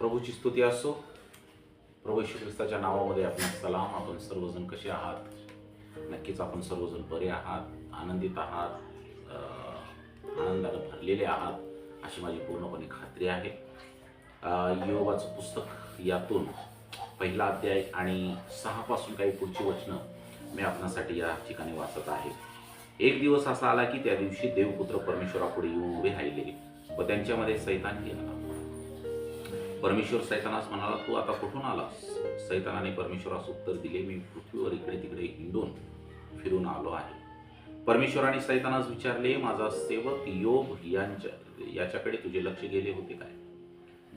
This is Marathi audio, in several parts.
प्रभूची स्तुती असो. प्रभू श्री ख्रिस्ताच्या नावामध्ये आपण सलाम. आपण सर्वजण कसे आहात? नक्कीच आपण सर्वजण बरे आहात आनंदित आहात अं, आनंदानं भरलेले आहात अशी माझी पूर्णपणे खात्री आहे. योगाचं पुस्तक यातून पहिला अध्याय आणि सहापासून काही पुढची वचनं मी आपणासाठी या ठिकाणी वाचत आहे. एक दिवस असा आला की त्या दिवशी देवपुत्र परमेश्वरापुढे येऊन उभे राहिले व त्यांच्यामध्ये सैतान आला परमेश्वर सैतानास म्हणाला तू आता कुठून आलास? सैतानाने परमेश्वरास उत्तर दिले मी पृथ्वीवर इकडे तिकडे हिंडून फिरून आलो आहे. परमेश्वराने सैतानास विचारले माझा सेवक योग यांच्या याच्याकडे तुझे लक्ष गेले होते काय?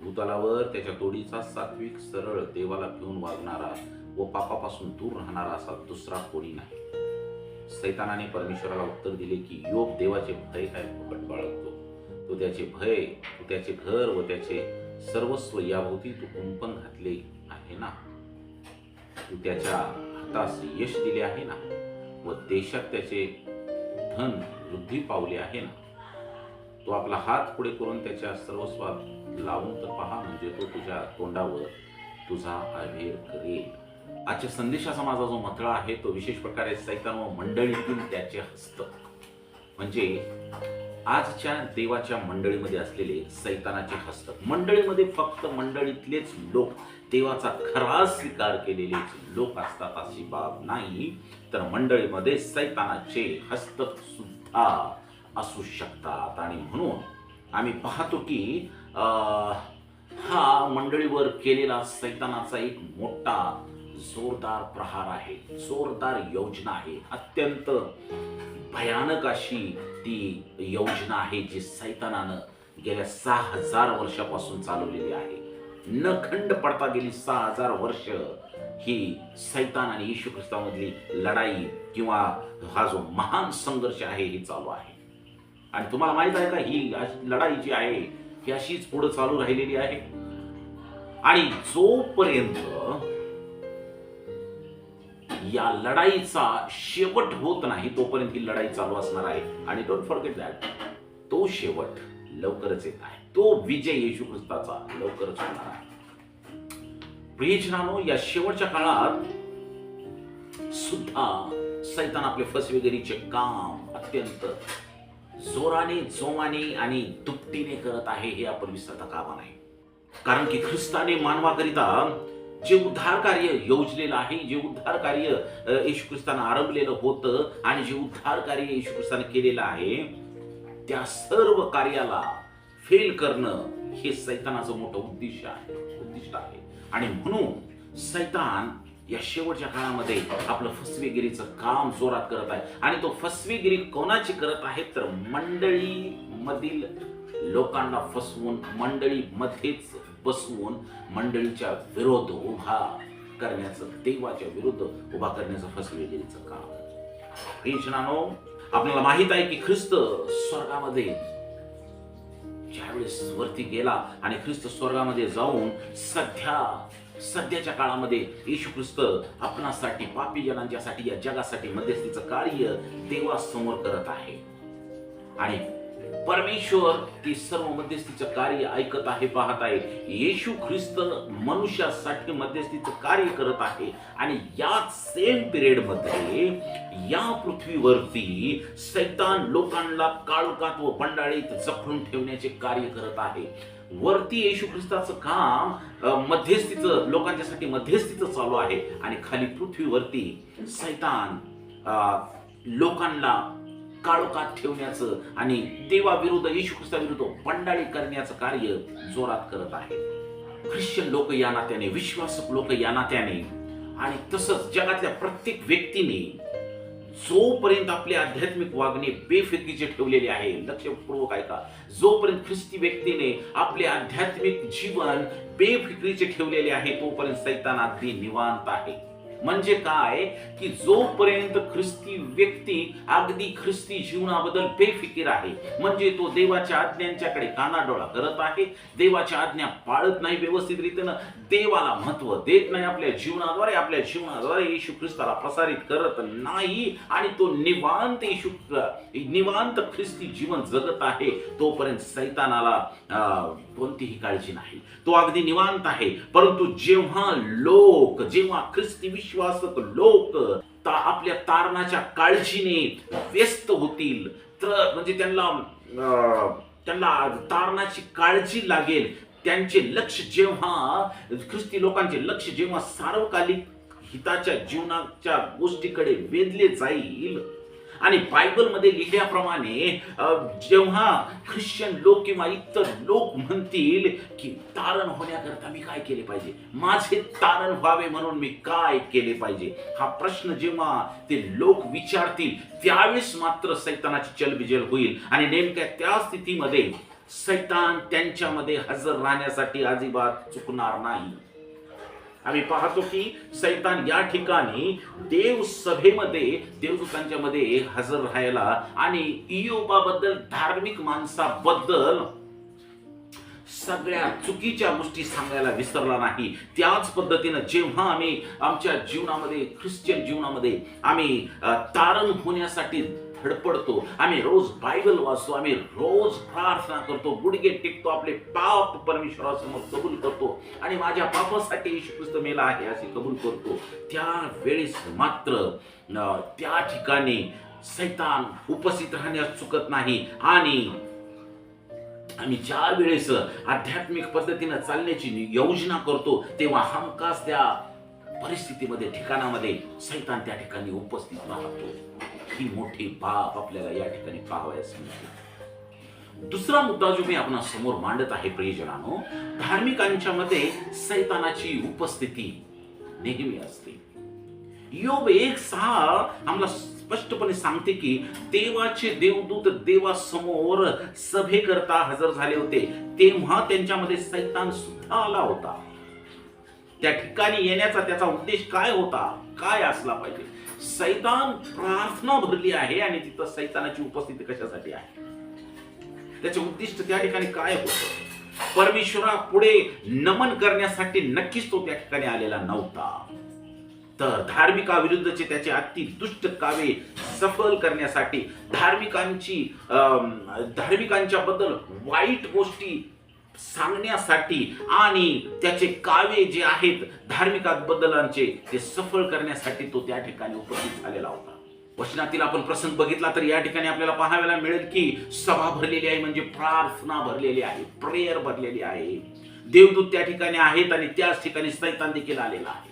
भूतलावर त्याच्या तोडीचा सात्विक सरळ देवाला घेऊन वागणारा व पापापासून दूर राहणारा असा दुसरा कोणी नाही. सैतानाने परमेश्वराला उत्तर दिले की योग देवाचे भय काय? फुकट बाळगतो तो त्याचे भय त्याचे घर व त्याचे सर्वस्व याभोवती तू कुंपण घातले आहे ना? तू त्याच्या हातास यश दिले आहे ना? व देशात त्याचे धन वृद्धी पावले आहे ना? तो आपला हात पुढे करून त्याच्या सर्वस्वात लावून तर पहा म्हणजे तो तुझ्या तोंडावर तुझा अभेर करेल. आजच्या संदेशाचा माझा जो मथळा आहे तो विशेष प्रकारे सैतान व मंडळीतील त्याचे हस्त. म्हणजे आजच्या देवाच्या मंडळीमध्ये असलेले सैतानाचे हस्त. मंडळीमध्ये फक्त मंडळीतलेच लोक देवाचा खरा स्वीकार केलेलेच लोक असतात अशी बाब नाही. तर मंडळीमध्ये सैतानाचे हस्त सुद्धा असू शकतात. आणि म्हणून आम्ही पाहतो की हा मंडळीवर केलेला सैतानाचा एक मोठा जोरदार प्रहार आहे. जोरदार योजना आहे. अत्यंत भयानक अशी ती योजना आहे जी सैतानानं गेल्या सहा हजार वर्षापासून चालवलेली आहे. न खंड पडता गेली सहा हजार वर्ष ही सैतान आणि येशू ख्रिस्तामधली लढाई किंवा हा जो महान संघर्ष आहे हे चालू आहे. आणि तुम्हाला माहीत आहे का ही लढाई जी आहे ही अशीच पुढे चालू राहिलेली आहे. आणि जोपर्यंत या लढाईचा शेवट होत नाही तोपर्यंत ही लढाई चालू असणार आहे. आणि डोंट फॉरगेट दॅट तो शेवट लवकरच येत आहे. तो विजय येशू ख्रिस्ताचा लवकरच होणार आहे. प्रियजनानो या शेवटच्या काळात सुद्धा सैतान आपले फसवेगिरीचे काम अत्यंत जोराने जोमाने आणि दुपटीने करत आहे हे आपण विसरता कामा नाही कारण की ख्रिस्ताने मानवाकरिता जे उद्धार कार्य योजलेलं आहे जे उद्धार कार्य येशू ख्रिस्तानं आरंभलेलं होतं आणि जे उद्धार कार्य येशू ख्रिस्तानं केलेलं आहे त्या सर्व कार्याला फेल करणं हे सैतानाचं मोठं उद्दिष्ट आहे उद्दिष्ट आहे. आणि म्हणून सैतान या शेवटच्या काळामध्ये आपलं फसवेगिरीचं काम जोरात करत आहे. आणि तो फसवेगिरी कोणाची करत आहे? तर मंडळी मधील लोकांना फसवून मंडळी मध्येच बसवून मंडळीच्या विरोध उभा करण्याचं देवाच्या विरुद्ध उभा करण्याचं फसवेगिरीचं काम. प्रियजनानो, आपल्याला माहीत आहे की ख्रिस्त स्वर्गामध्ये ज्यावेळेस वरती गेला आणि ख्रिस्त स्वर्गामध्ये जाऊन सध्या सध्याच्या काळामध्ये येशू ख्रिस्त आपणासाठी पापी जनांच्यासाठी या जगासाठी मध्यस्थीचं कार्य देवासमोर करत आहे. आणि परमेश्वर ती सर्व मध्यस्थीचं कार्य ऐकत आहे पाहत आहे. येशू ख्रिस्त मनुष्यासाठी मध्यस्थीचं कार्य करत आहे आणि याच सेम पिरियडमध्ये या पृथ्वीवरती सैतान लोकांना काळोखात व बंडाळीत जखडून ठेवण्याचे कार्य करत आहे. वरती येशू ख्रिस्ताचं काम मध्यस्थीचं लोकांच्यासाठी मध्यस्थीचं चालू आहे. आणि खाली पृथ्वीवरती सैतान लोकांना काळोखात ठेवण्याचं आणि देवाविरुद्ध येशू ख्रिस्ताविरुद्ध बंडाळी करण्याचं कार्य जोरात करत आहे. ख्रिश्चन लोक या नात्याने विश्वासक लोक या नात्याने आणि तसंच जगातल्या प्रत्येक व्यक्तीने जोपर्यंत आपले आध्यात्मिक वागणे बेफिकीचे ठेवलेले आहे लक्षपूर्वक ऐका. जोपर्यंत ख्रिस्ती व्यक्तीने आपले आध्यात्मिक जीवन बेफिक्रीचे ठेवलेले आहे तोपर्यंत सैतान अगदी निवांत आहे. म्हणजे काय? की जोपर्यंत ख्रिस्ती व्यक्ती अगदी ख्रिस्ती जीवनाबद्दल बेफिकीर आहे म्हणजे तो देवाच्या आज्ञांच्याकडे कानाडोळा करत आहे देवाच्या आज्ञा पाळत नाही व्यवस्थित रीतीनं देवाला महत्त्व देत नाही आपल्या जीवनाद्वारे आपल्या जीवनाद्वारे येशू ख्रिस्ताला प्रसारित करत नाही आणि तो निवांत येशू निवांत ख्रिस्ती जीवन जगत आहे तोपर्यंत सैतानाला अं, कोणतीही काळजी नाही. तो अगदी निवांत आहे परंतु जेव्हा लोक जेव्हा ख्रिस्ती विश्वासक लोक ता आपल्या तारणाच्या काळजीने व्यस्त होतील. तर म्हणजे त्यांना अं, त्यांना तारणाची काळजी लागेल. त्यांचे लक्ष जेव्हा ख्रिस्ती लोकांचे लक्ष जेव्हा सार्वकालिक हिताच्या जीवनाच्या गोष्टीकडे वेधले जाईल आणि बायबलमध्ये लिहिल्याप्रमाणे जेव्हा ख्रिश्चन लोक किंवा इतर लोक म्हणतील की तारण होण्याकरता मी काय केले पाहिजे? माझे तारण व्हावे म्हणून मी काय केले पाहिजे? हा प्रश्न जेव्हा ते लोक विचारतील त्यावेळेस मात्र सैतानाची चलबिजल होईल. आणि नेमक्या त्या स्थितीमध्ये सैतान त्यांच्यामध्ये हजर राहण्यासाठी अजिबात चुकणार नाही. आम्ही पाहतो की सैतान या ठिकाणी देव सभेमध्ये देवदूतांच्या मध्ये हजर राहायला आणि इयोबाबद्दल धार्मिक माणसाबद्दल सगळ्या चुकीच्या गोष्टी सांगायला विसरला नाही. त्याच पद्धतीनं जेव्हा आम्ही आमच्या जीवनामध्ये ख्रिश्चन जीवनामध्ये आम्ही तारण होण्यासाठी धडपडतो. आम्ही रोज बायबल वाचतो आम्ही रोज प्रार्थना करतो गुडघे टेकतो आपले पाप परमेश्वरासमोर कबूल करतो आणि माझ्या पापासाठी येशू ख्रिस्त मेला आहे असे कबूल करतो. त्यावेळेस मात्र त्या ठिकाणी सैतान उपस्थित राहण्यास चुकत नाही आणि आम्ही ज्या वेळेस आध्यात्मिक पद्धतीनं चालण्याची योजना करतो तेव्हा हमखास त्या परिस्थितीमध्ये ठिकाणामध्ये सैतान त्या ठिकाणी उपस्थित राहतो. ही मोठी बाब आपल्याला या ठिकाणी पाहावयास मिळते. दुसरा मुद्दा जो मी आपणा समोर मांडत आहे प्रियजनानो धार्मिकांच्या मध्ये सैतानाची उपस्थिती नेहमी असते. योग एक सहा आम्हाला स्पष्टपणे सांगते की देवाचे देवदूत देवासमोर सभेकरता हजर झाले होते. तेव्हा त्यांच्यामध्ये सैतान सुद्धा आला होता. त्या ठिकाणी येण्याचा त्याचा उद्देश काय होता? काय असला पाहिजे? सैतान प्रार्थना भरली आहे आणि तिथं सैतानाची उपस्थिती कशासाठी आहे? त्याचे उद्दिष्ट त्या ठिकाणी काय होत? परमेश्वरा पुढे नमन करण्यासाठी नक्कीच तो त्या ठिकाणी आलेला नव्हता. तर धार्मिकाविरुद्धचे त्याचे अति दुष्ट कावे सफल करण्यासाठी धार्मिकांची धार्मिकांच्या बद्दल वाईट गोष्टी सांगण्यासाठी आणि त्याचे काव्य जे आहेत धार्मिकाबद्दलांचे ते सफल करण्यासाठी तो त्या ठिकाणी उपस्थित झालेला होता. वचनातील आपण प्रसंग बघितला तर या ठिकाणी आपल्याला पाहायला मिळेल की सभा भरलेली आहे म्हणजे प्रार्थना भरलेली आहे प्रेयर भरलेली आहे. देवदूत त्या ठिकाणी आहेत आणि त्याच ठिकाणी सैतान देखील आलेला आहे.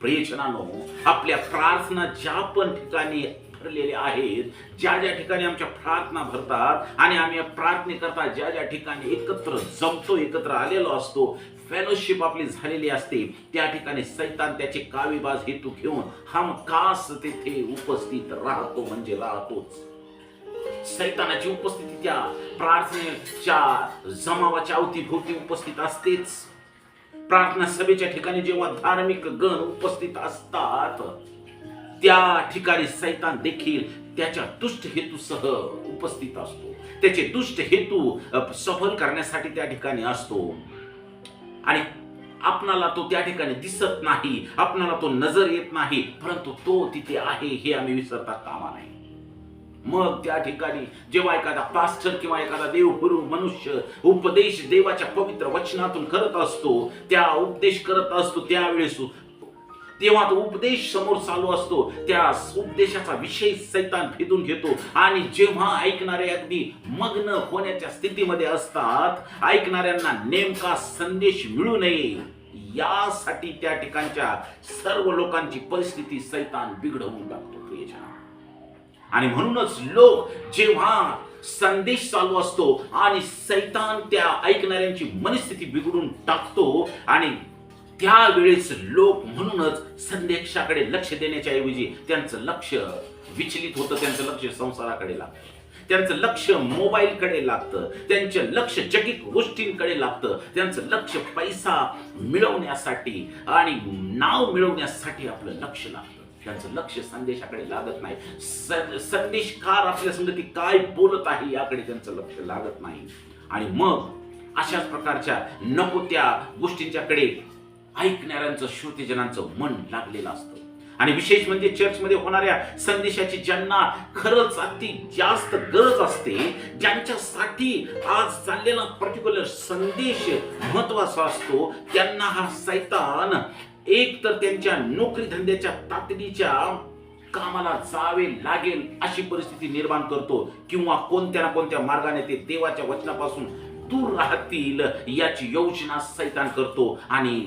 प्रियजनानो आपल्या प्रार्थना ज्या पण ठिकाणी ठरलेले आहेत. ज्या ज्या ठिकाणी आमच्या प्रार्थना भरतात आणि आम्ही प्रार्थनेकरता ज्या ज्या ठिकाणी एकत्र जमतो एकत्र आलेलो असतो फेलोशिप आपली झालेली असते त्या ठिकाणी सैतान त्याचे कावीबाज हेतू घेऊन हमखास तेथे उपस्थित राहतो म्हणजे राहतोच. सैतानाची उपस्थिती त्या प्रार्थनेच्या जमावाच्या अवतीभोवती उपस्थित असतेच. प्रार्थना सभेच्या ठिकाणी जेव्हा धार्मिक गण उपस्थित असतात त्या ठिकाणी सैतान देखील त्याच्या दुष्ट हेतूसह उपस्थित असतो. त्याचे दुष्ट हेतू सफल करण्यासाठी त्या ठिकाणी असतो. आणि आपणाला तो त्या ठिकाणी दिसत नाही आपणाला तो नजर येत नाही परंतु तो तिथे आहे हे आम्ही विसरता कामा नाही मग त्या ठिकाणी जेव्हा एखादा पास्टर किंवा एखादा देवगुरु मनुष्य उपदेश देवाच्या पवित्र वचनातून करत असतो त्या उपदेश करत असतो त्यावेळेस तेव्हा तो उपदेश समोर चालू असतो. त्या उपदेशाचा विषय सैतान भेदून घेतो. आणि जेव्हा ऐकणारे अगदी मग्न होण्याच्या स्थितीमध्ये असतात ऐकणाऱ्यांना नेमका संदेश मिळू नये. यासाठी त्या ठिकाणच्या सर्व लोकांची परिस्थिती सैतान बिघडवून टाकतो आणि म्हणूनच लोक जेव्हा संदेश चालू असतो आणि सैतान त्या ऐकणाऱ्यांची मनस्थिती बिघडून टाकतो आणि त्यावेळेस लोक म्हणूनच संदेशाकडे लक्ष देण्याच्या ऐवजी त्यांचं लक्ष विचलित होतं त्यांचं लक्ष संसाराकडे लागतं. त्यांचं लक्ष मोबाईलकडे लागतं त्यांचं लक्ष जटिक गोष्टींकडे लागतं त्यांचं लक्ष पैसा मिळवण्यासाठी आणि नाव मिळवण्यासाठी आपलं लक्ष लागतं. त्यांचं लक्ष संदेशाकडे लागत नाही. संदेशकार आपल्या संगती काय बोलत आहे याकडे त्यांचं लक्ष लागत नाही. आणि मग अशाच प्रकारच्या नको त्या गोष्टींच्याकडे ऐकणाऱ्यांचं श्रोतेजनांचं मन लागलेलं असतं. आणि विशेष म्हणजे चर्चमध्ये होणाऱ्या संदेशाची ज्यांना खरंच अति जास्त गरज असते ज्यांच्यासाठी आज चाललेला पर्टिक्युलर संदेश महत्त्वाचा असतो त्यांना हा सैतान एक तर त्यांच्या नोकरी धंद्याच्या तातडीच्या कामाला जावे लागेल अशी परिस्थिती निर्माण करतो किंवा कोणत्या ना कोणत्या मार्गाने ते देवाच्या वचनापासून दूर राहतील याची योजना सैतान करतो. आणि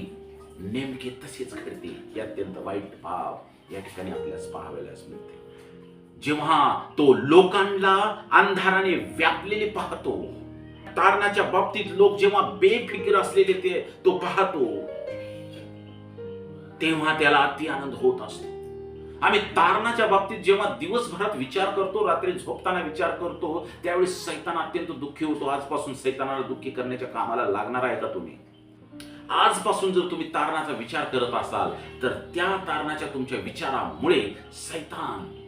नेमके तसेच घडते ही अत्यंत वाईट भाव या ठिकाणी आपल्यास पाहावयास मिळते. जेव्हा तो लोकांना अंधाराने व्यापलेले पाहतो तारणाच्या बाबतीत लोक जेव्हा बेफिकीर असलेले ते तो पाहतो तेव्हा त्याला अति आनंद होत असतो. आम्ही तारणाच्या बाबतीत जेव्हा दिवसभरात विचार करतो रात्री झोपताना विचार करतो त्यावेळी सैतान अत्यंत दुःखी होतो. आजपासून सैतानाला दुःखी करण्याच्या कामाला लागणार आहे का तुम्ही? आजपासून जर तुम्ही तारणाचा विचार करत असाल तर त्या तारणाच्या तुमच्या विचारामुळे सैतान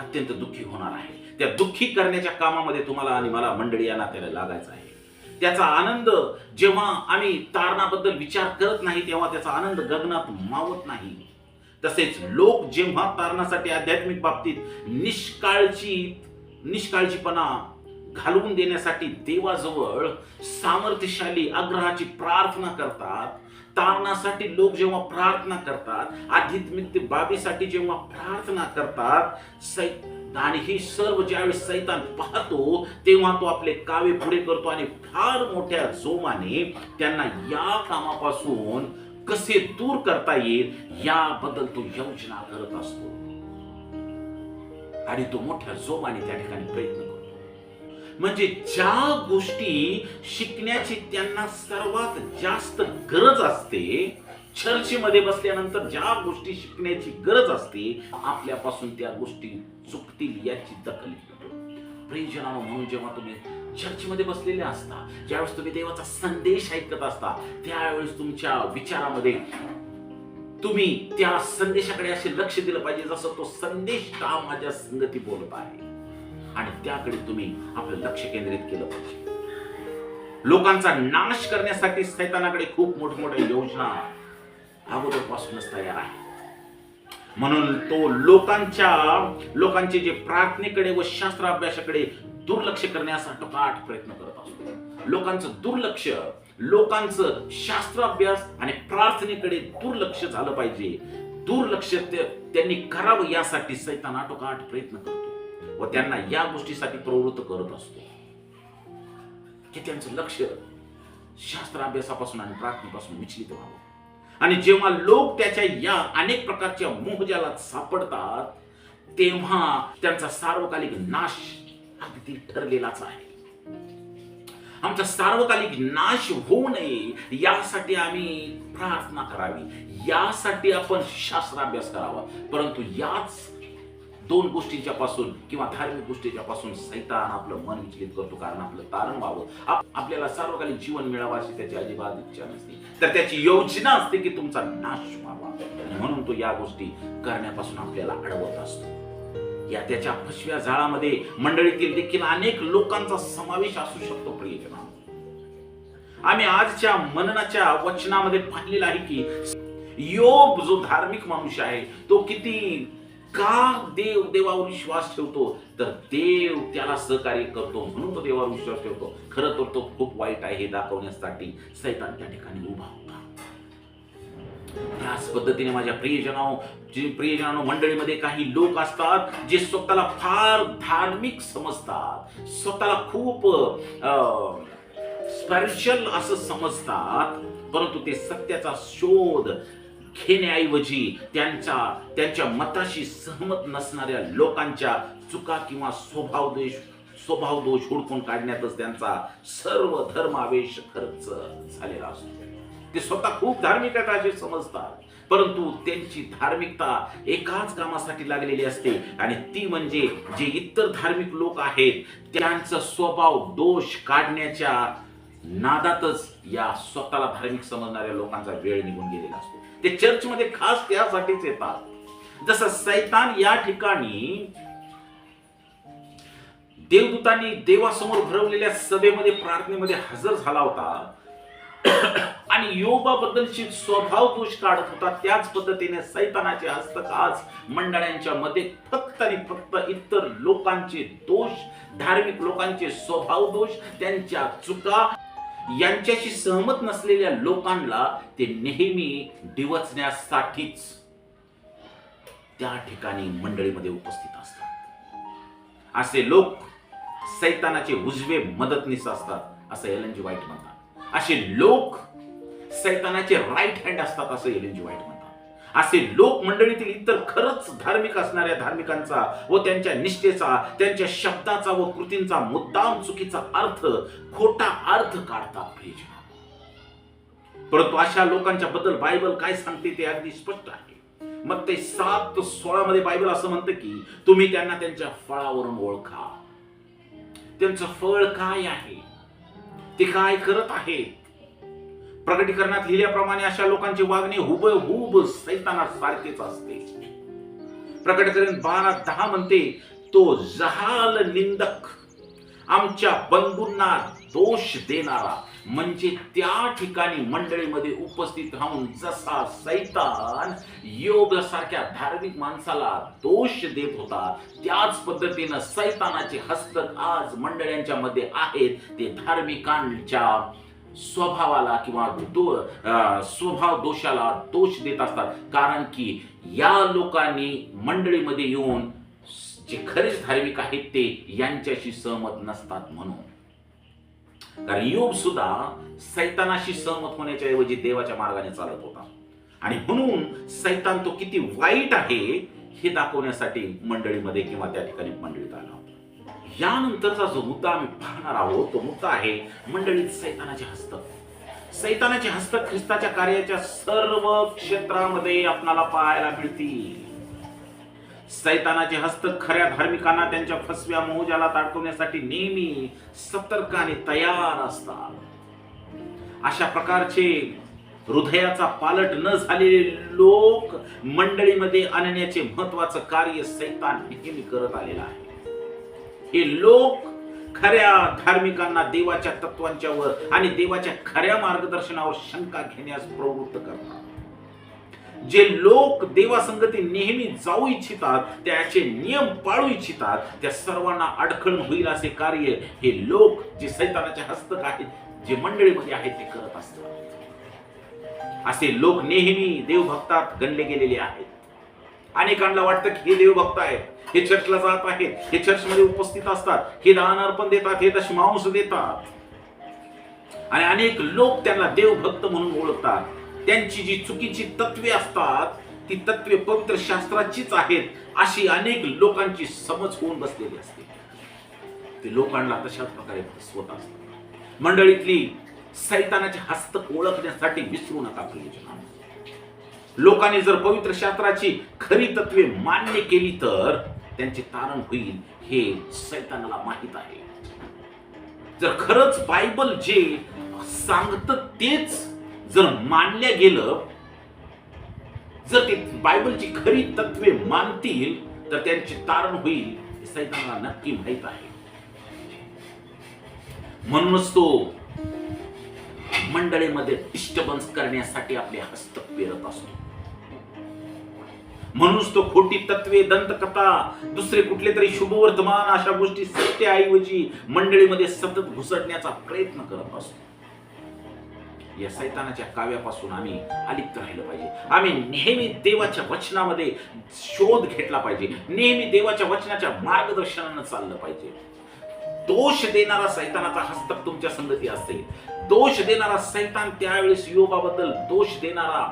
अत्यंत दुःखी होणार आहे. त्या दुःखी करण्याच्या कामामध्ये तुम्हाला आणि मला मंडळी या नात्याला लागायचं आहे. त्याचा आनंद जेव्हा आम्ही तारणाबद्दल विचार करत नाही तेव्हा त्याचा आनंद गगनात मावत नाही. तसेच लोक जेव्हा तारणासाठी आध्यात्मिक बाबतीत निष्काळजी निष्काळजीपणा घालवून देण्यासाठी देवाजवळ सामर्थ्यशाली आग्रहाची प्रार्थना करतात. तारणासाठी लोक जेव्हा प्रार्थना करतात आध्यात्मिक बाबीसाठी जेव्हा प्रार्थना करतात सै आणि ही सर्व ज्यावेळी सैतान पाहतो तेव्हा तो आपले कावे पुढे करतो आणि फार मोठ्या जोमाने त्यांना या कामापासून कसे दूर करता येईल याबद्दल तो योजना करत असतो. आणि तो मोठ्या जोमाने त्या ठिकाणी प्रयत्न करतो म्हणजे ज्या गोष्टी शिकण्याची त्यांना सर्वात जास्त गरज असते चर्चेमध्ये बसल्यानंतर ज्या गोष्टी शिकण्याची गरज असते आपल्यापासून त्या गोष्टी चुकतील याची दखल घेतो. प्रियजनानो म्हणून जेव्हा तुम्ही चर्चमध्ये बसलेले असता ज्यावेळेस तुम्ही देवाचा संदेश ऐकत असता त्यावेळेस तुमच्या विचारामध्ये तुम्ही त्या संदेशाकडे असे लक्ष दिलं पाहिजे जसं तो संदेश का माझ्या संगती बोलत आहे? आणि त्याकडे तुम्ही आपलं लक्ष केंद्रित केलं पाहिजे. लोकांचा नाश करण्यासाठी सैतानाकडे खूप मोठमोठ्या योजना अगोदरपासूनच तयार आहे म्हणून तो लोकांच्या लोकांचे जे प्रार्थनेकडे व शास्त्र अभ्यासाकडे दुर्लक्ष करण्याचा टोकाट प्रयत्न करत असतो. लोकांचं दुर्लक्ष लोकांचं शास्त्र अभ्यास आणि प्रार्थनेकडे दुर्लक्ष झालं पाहिजे. दुर्लक्ष ते- त्यांनी करावं यासाठी सैतान आटोकाट प्रयत्न करतो. व त्यांना या गोष्टीसाठी प्रवृत्त करत असतो. की त्यांचं लक्ष शास्त्र अभ्यासापासून आणि प्रार्थनेपासून विचलित व्हावं. आणि जेव्हा लोक त्याच्या या अनेक प्रकारच्या मोहजालात सापडतात तेव्हा त्यांचा सार्वकालिक नाश अगदी ठरलेलाच आहे. आमचा सार्वकालिक नाश होऊ नये यासाठी आम्ही प्रार्थना करावी. यासाठी आपण शास्त्राभ्यास करावा. परंतु याच दोन गोष्टींच्या पासून किंवा धार्मिक गोष्टीच्या पासून सैतान आपलं मन विचलित करतो कारण आपलं तारण व्हावं. आपल्याला सार्वकालिक जीवन मिळावं अशी त्याची अजिबात इच्छा नसते. तर त्याची योजना असते की तुमचा नाश व्हावा. म्हणून तो या गोष्टी करण्यापासून आपल्याला अडवत असतो. या त्याच्या फसव्या झाडामध्ये मंडळीतील देखील अनेक लोकांचा समावेश असू शकतो प्रियजना. आम्ही आजच्या मननाच्या वचनामध्ये पाहिलेलं आहे की योग जो धार्मिक मनुष्य आहे तो किती का देव देवावर विश्वास ठेवतो? तर देव त्याला सहकार्य करतो म्हणून तो देवावर विश्वास ठेवतो. खरं तर तो खूप वाईट आहे हे दाखवण्यासाठी सैतान त्या ठिकाणी उभा होता. त्याच पद्धतीने माझ्या प्रियजनाओ जे प्रियजनानो मंडळीमध्ये काही लोक असतात जे स्वतःला फार धार्मिक समजतात स्वतःला खूप स्पेशल असं समजतात परंतु ते सत्याचा शोध घेण्याऐवजी त्यांचा त्यांच्या मताशी सहमत नसणाऱ्या लोकांच्या चुका किंवा स्वभाव देश स्वभाव दोष हुडकून काढण्यातच त्यांचा सर्व धर्मावेश खर्च झालेला असतो. ते स्वतः खूप धार्मिक आहेत असे समजतात. परंतु त्यांची धार्मिकता एकाच कामासाठी लागलेली असते आणि ती म्हणजे जे इतर धार्मिक लोक आहेत त्यांचा स्वभाव दोष काढण्याच्या नादातच या स्वतःला धार्मिक समजणाऱ्या लोकांचा वेळ निघून गेलेला असतो. ते चर्चमध्ये खास त्यासाठीच येतात. जसं सैतान या ठिकाणी देवदूतांनी देवासमोर भरवलेल्या सभेमध्ये प्रार्थनेमध्ये हजर झाला होता. आणि योगाबद्दलची स्वभाव दोष काढत होता त्याच पद्धतीने सैतानाचे हस्तक आज मंडळांच्या मध्ये फक्त आणि फक्त इतर लोकांचे दोष धार्मिक लोकांचे स्वभाव दोष त्यांच्या चुका यांच्याशी सहमत नसलेल्या लोकांना ते नेहमी डिवचण्यासाठीच त्या ठिकाणी मंडळीमध्ये उपस्थित असतात. असे लोक सैतानाचे उजवे मदतनीस असतात असं एल जी वाईट म्हणतात. असे लोक सैतानाचे राईट हँड असतात असं एल जी वाईट असे लोक मंडळीतील इतर खरंच धार्मिक असणाऱ्या धार्मिकांचा व त्यांच्या निष्ठेचा त्यांच्या शब्दाचा व कृतींचा मुद्दाम चुकीचा अर्थ खोटा अर्थ काढतात प्रियजन. परंतु अशा लोकांच्या बद्दल बायबल काय सांगते ते अगदी स्पष्ट आहे. मग ते सात सोळा मध्ये बायबल असं म्हणतं की तुम्ही त्यांना त्यांच्या फळावरून ओळखा. त्यांचं फळ काय आहे? ते काय करत आहेत? प्रकटीकरणात लिहिल्याप्रमाणे अशा लोकांची वागणे हुबहुब सैताना सारखेच असते. प्रकटीकरण बारा दहा म्हणते तो जहाल निंदक आमच्या बंधूंना दोष देणारा म्हणजे त्या ठिकाणी मंडळीमध्ये उपस्थित राहून जसा सैतान योग सारख्या धार्मिक माणसाला दोष देत होता त्याच पद्धतीनं सैतानाचे हस्तक आज मंडळ्यांच्या मध्ये आहेत ते धार्मिकांच्या स्वभावाला किंवा दो अं, स्वभाव दोषाला दोष देत असतात. कारण की या लोकांनी मंडळीमध्ये येऊन जे खरेच धार्मिक आहेत ते यांच्याशी सहमत नसतात म्हणून. कारण योग सुद्धा सैतानाशी सहमत होण्याच्या ऐवजी देवाच्या मार्गाने चालत होता. आणि म्हणून सैतान तो किती वाईट आहे हे दाखवण्यासाठी मंडळीमध्ये किंवा त्या ठिकाणी मंडळीत आला होता. यानंतरचा जो मुद्दा आम्ही पाहणार आहोत तो मुद्दा आहे मंडळीत सैतानाचे हस्त. सैतानाचे हस्त ख्रिस्ताच्या कार्याच्या सर्व क्षेत्रामध्ये आपणाला पाहायला मिळतील. सैतानाचे हस्त खऱ्या धार्मिकांना त्यांच्या फसव्या मोजाला ताडकवण्यासाठी नेहमी सतर्काने तयार असतात. अशा प्रकारचे हृदयाचा पालट न झालेले लोक मंडळीमध्ये आणण्याचे महत्वाचं कार्य सैतान नेहमी करत आलेलं आहे. हे लोक खऱ्या धार्मिकांना देवाच्या तत्वांच्यावर आणि देवाच्या खऱ्या मार्गदर्शनावर शंका घेण्यास प्रवृत्त करतात. जे लोक देवासंगती नेहमी जाऊ इच्छितात त्याचे नियम पाळू इच्छितात त्या सर्वांना अडखण होईल असे कार्य हे लोक जे सैतानाचे हस्तक आहेत जे मंडळीमध्ये आहेत ते करत असतात. असे लोक नेहमी देवभक्तात गणले गेलेले आहेत. अनेकांना वाटतं की हे देवभक्त आहेत. हे चर्चला जात आहेत. हे चर्चमध्ये उपस्थित असतात. हे दान अर्पण देतात. हे दशमांश देतात. आणि अनेक लोक त्यांना देवभक्त म्हणून ओळखतात. त्यांची जी चुकीची तत्वे असतात ती तत्वे पवित्र शास्त्राचीच आहेत. अशी अनेक लोकांची समज होऊन बसलेली असते. ते लोकांना तशाच प्रकारे फसवत असतात. मंडळीतली सैतानाचे हस्तक ओळखण्यासाठी विसरू नका प्रियजनांनो. लोकांनी जर पवित्र शास्त्राची खरी तत्वे मान्य केली तर त्यांचे तारण होईल हे सैतानाला माहीत आहे. जर खरंच बायबल जे सांगत तेच जर मानल्या गेलं जर ते बायबलची खरी तत्वे मानतील तर त्यांचे तारण होईल हे सैतानाला नक्की माहीत आहे. म्हणूनच तो मंडळीमध्ये डिस्टर्बन्स करण्यासाठी आपले हस्त पेरत असतो. म्हणूनच तो खोटी तत्वे दंतकथा दुसरे कुठले तरी शुभवर्तमान अशा गोष्टी सत्याऐवजी मंडळीमध्ये सतत घुसडण्याचा प्रयत्न करत असतो. या सैतानाच्या काव्यापासून आम्ही अलिप्त राहिलं पाहिजे. आम्ही नेहमी देवाच्या वचनामध्ये शोध घेतला पाहिजे. नेहमी देवाच्या वचनाच्या मार्गदर्शनानं चाललं पाहिजे. दोष देणारा सैतानाचा हस्तक तुमच्या संगती असेल दोष देणारा सैतान त्यावेळेस योगाबद्दल दोष देणारा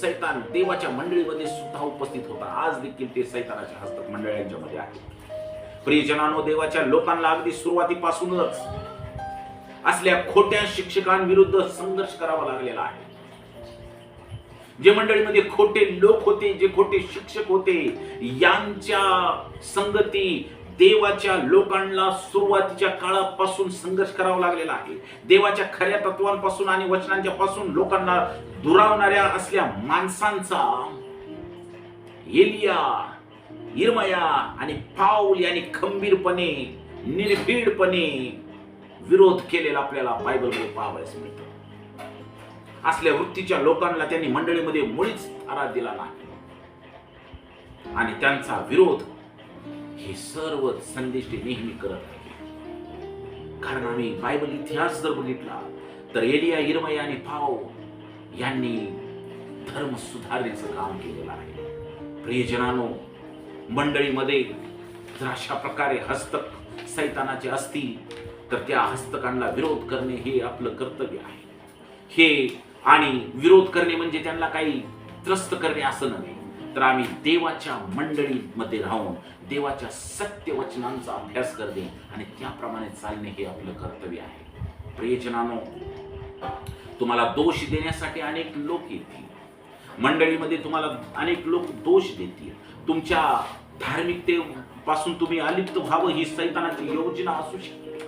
सैतान देवाच्या मंडळीमध्ये सुद्धा उपस्थित होता. आज देखील ते सैतानाच्या हस्तक मंडळांच्या मध्ये आहे. प्रियजनानो देवाच्या लोकांना अगदी सुरुवातीपासूनच असल्या खोट्या शिक्षकांविरुद्ध संघर्ष करावा लागलेला आहे. जे मंडळीमध्ये खोटे लोक होते जे खोटे शिक्षक होते यांच्या संगती देवाच्या लोकांना सुरुवातीच्या काळापासून संघर्ष करावा लागलेला आहे. देवाच्या खऱ्या तत्वांपासून आणि वचनांच्या पासून लोकांना दुरावणाऱ्या असल्या माणसांचा एलिया इरमया आणि पाऊल यांनी खंबीरपणे निर्भीडपणे विरोध केलेला आपल्याला बायबलमध्ये पाहावयास मिळतं. असल्या वृत्तीच्या लोकांना त्यांनी मंडळीमध्ये मुळीच थारा दिला नाही. आणि त्यांचा विरोध हे सर्व संदेश नेहमी करत राहिले कारण आम्ही बायबल इतिहास जर बघितला तर एलिया इरमया आणि पाव यांनी धर्म सुधारण्याचं काम केलेलं आहे. प्रियजनानो मंडळीमध्ये जर अशा प्रकारे हस्तक सैतानाचे असतील तर त्या हस्तकांना विरोध करणे हे आपलं कर्तव्य आहे. हे आणि विरोध करणे म्हणजे त्यांना काही त्रस्त करणे असं नव्हे तर आम्ही देवाच्या मंडळीमध्ये राहून देवाच्या सत्य वचनांचा अभ्यास करणे आणि त्याप्रमाणे चालणे हे आपलं कर्तव्य आहे. प्रियजनानो तुम्हाला दोष देण्यासाठी अनेक लोक येतील. मंडळीमध्ये तुम्हाला अनेक लोक दोष देतील. तुमच्या धार्मिकतेपासून तुम्ही अलिप्त व्हावं ही सैतानाची योजना असू शकते.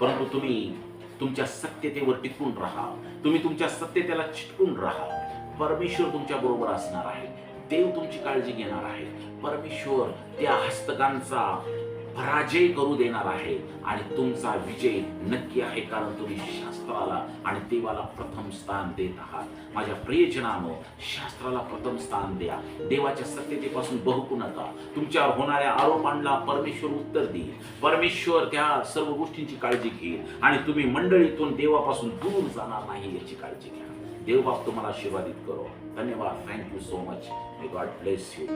परंतु तुम्ही तुमच्या सत्यतेवर टिकून राहा. तुम्ही तुमच्या सत्यतेला चिटकून राहा. परमेश्वर तुमच्या बरोबर असणार आहे. देव तुमची काळजी घेणार आहे. परमेश्वर त्या हस्तकांचा पराजय करू देणार आहे आणि तुमचा विजय नक्की आहे कारण तुम्ही शास्त्राला आणि देवाला प्रथम स्थान देत आहात. माझ्या प्रियजनानो शास्त्राला प्रथम स्थान द्या. देवाच्या सत्यतेपासून बहकू नका. तुमच्यावर होणाऱ्या आरोपांना परमेश्वर उत्तर देईल. परमेश्वर त्या सर्व गोष्टींची काळजी घेईल आणि तुम्ही मंडळीतून देवापासून दूर जाणार नाही याची काळजी घ्या. देव बाप तुम्हाला आशीर्वादित करो. धन्यवाद. Thank you so much may God bless you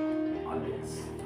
always